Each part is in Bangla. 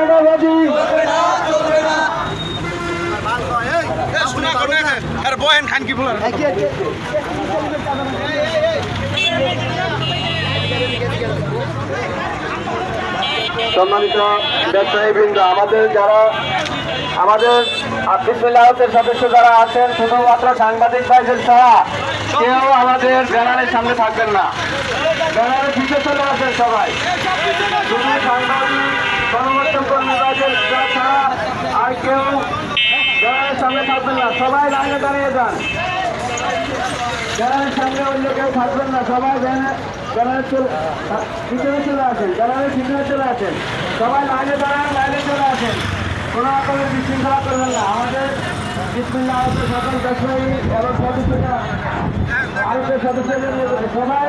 চাঁদাবাজি আর বহেন খান কি বলার? সম্মানিত ব্যবসায়ীবৃন্দ আমাদের যারা আমাদের আহতের সদস্য যারা আছেন শুধুমাত্র সাংবাদিক ভাইদের ছাড়া কেউ আমাদের ব্যানারের সামনে থাকবেন না। ব্যানারের পিছে চলে আসেন সবাই শুধু সাংবাদিক গণমাধ্যম কর্মী ভাইদের ছাড়া আর কেউ ব্যানারের সামনে থাকবেন না, সবাই লাইনে দাঁড়িয়ে যান। ব্যানারের সামনে অন্য কেউ থাকবেন না, সবাই চলে, পিছনে চলে আসেন ব্যানারের পিছনে চলে আসেন। সবাই লাইনে দাঁড়ান, লাইনে চলে আসেন। কোনো রকমের বিশৃঙ্খলা করবেন না। আমাদের বিসমিল্লাহ আহত সকল ব্যবসায়ী এবং সদস্যরা আরেকটা সদস্যদের সবাই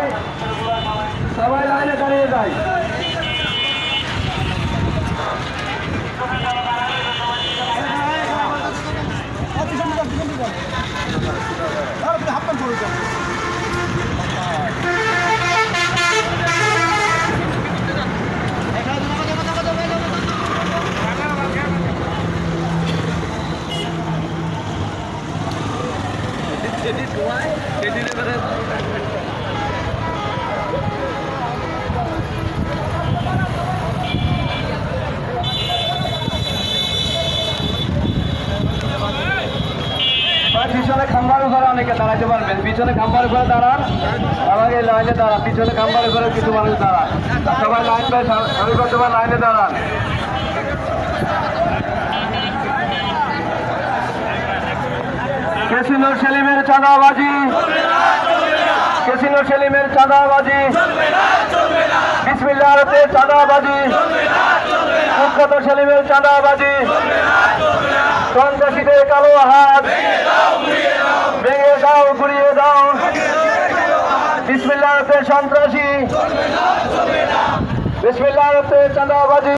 সবাই লাইনে দাঁড়িয়ে যায়। পিছনে খাম্বার উপরে অনেকে দাঁড়াইতে পারবেন। পিছনে খাম্বার উপরে দাঁড়ান। আমাকে লাইনে দাঁড়ান। পিছনে খাম্বার উপরে কিছু মানুষ দাঁড়ান। সবাই লাইন বাই সবাই লাইনে দাঁড়ান। কেসিনো সেলিমের চাঁদাবাজি। কেসিনো সেলিমের চাঁদাবাজি। বিসমিল্লাহ আরতের চাঁদাবাজি। মুখ্যত সেলিমের চাঁদাবাজি। সন্ত্রাসীদের কালো হাত। ভেঙে দাও ঘুরিয়ে দাও। বিসমিল্লাহ আরতের সন্ত্রাসী। বিসমিল্লাহ আরতের চাঁদাবাজি।